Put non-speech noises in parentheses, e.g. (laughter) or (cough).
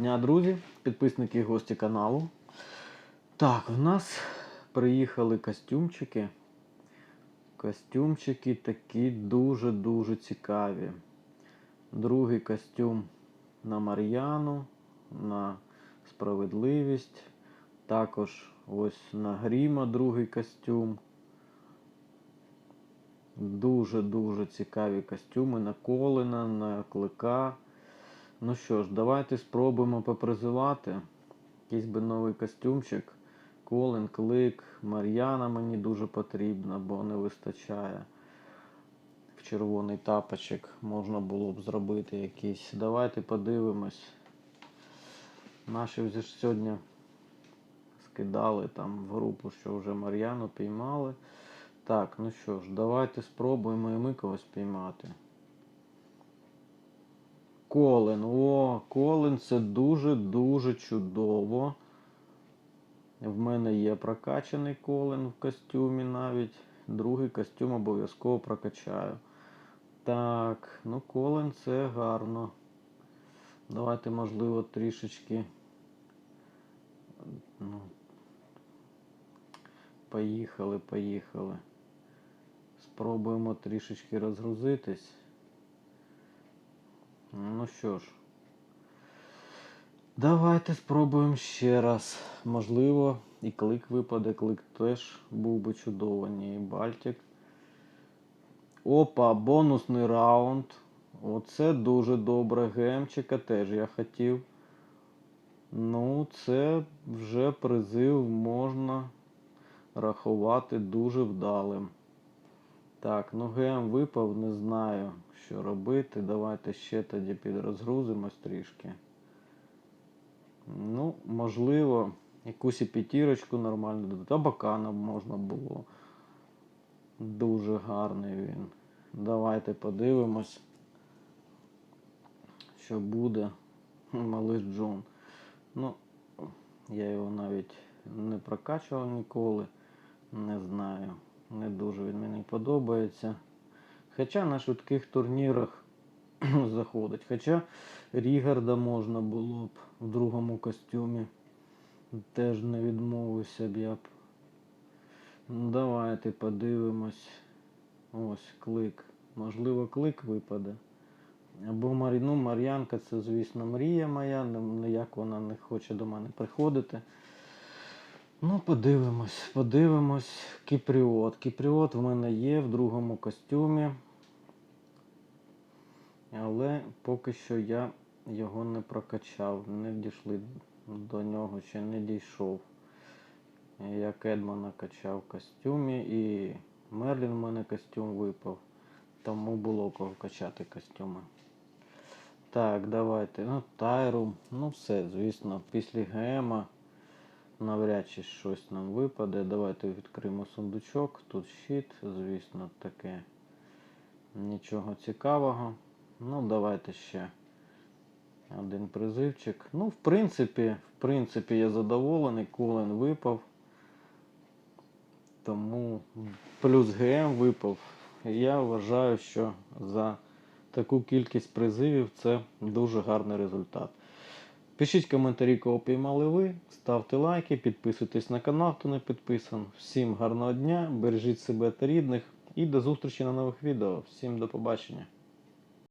дня, друзі, підписники і гості каналу. Так, в нас приїхали костюмчики. Костюмчики такі дуже-дуже цікаві. Другий костюм на Мар'яну, на справедливість. Також ось на Гріма другий костюм. Дуже-дуже цікаві костюми на Колина, на Клика. Ну що ж, давайте спробуємо попризивати. Якийсь би новий костюмчик. Колин, Клик, Мар'яна мені дуже потрібна, бо не вистачає. В червоний тапочок можна було б зробити якийсь. Давайте подивимось. Наші вже ж сьогодні скидали там в групу, що вже Мар'яну піймали. Так, ну що ж, давайте спробуємо і ми когось піймати. Колин. О, Колин це дуже-дуже чудово. В мене є прокачаний колин в костюмі навіть. Другий костюм обов'язково прокачаю. Так, ну колин це гарно. Давайте, можливо, трішечки. Ну, поїхали, поїхали. Спробуємо трішечки розгрузитись. Ну що ж, давайте спробуємо ще раз. Можливо, і клик випаде, клик теж був би чудовий, ні, Бальтик. Опа, бонусний раунд. Оце дуже добре. Гемчика теж я хотів. Ну, це вже призив можна рахувати дуже вдалим. Так, ну ГМ випав, не знаю, що робити. Давайте ще тоді підрозгрузимось трішки. Ну, можливо, якусь і п'ятірочку нормально додати. Абакана можна було. Дуже гарний він. Давайте подивимось, що буде. Малиш Джон. Ну, я його навіть не прокачував ніколи. Не знаю. Не дуже він мені подобається. Хоча на швидких турнірах (clears throat) заходить. Хоча Рігарда можна було б в другому костюмі. Теж не відмовився б я б. Давайте подивимось. Ось клик. Можливо, клик випаде. Або Марі... ну, Мар'янка це, звісно, мрія моя. Ніяк вона не хоче до мене приходити. Ну, подивимось, подивимось. Кіпріот. Кіпріот в мене є в другому костюмі. Але поки що я його не прокачав, не дійшли до нього, ще не дійшов. Я Кедмана качав в костюмі і Мерлін в мене костюм випав. Тому було кого качати костюми. Так, давайте. Ну, Тайру. Ну все, звісно, після ГМа навряд чи щось нам випаде. Давайте відкриємо сундучок. Тут щит, звісно, таке. Нічого цікавого. Ну, давайте ще один призивчик. Ну, в принципі, в принципі, я задоволений. Колен випав. Тому плюс ГМ випав. Я вважаю, що за таку кількість призивів це дуже гарний результат. Пишіть коментарі, кого піймали ви, ставте лайки, підписуйтесь на канал, хто не підписан. Всім гарного дня, бережіть себе та рідних і до зустрічі на нових відео. Всім до побачення.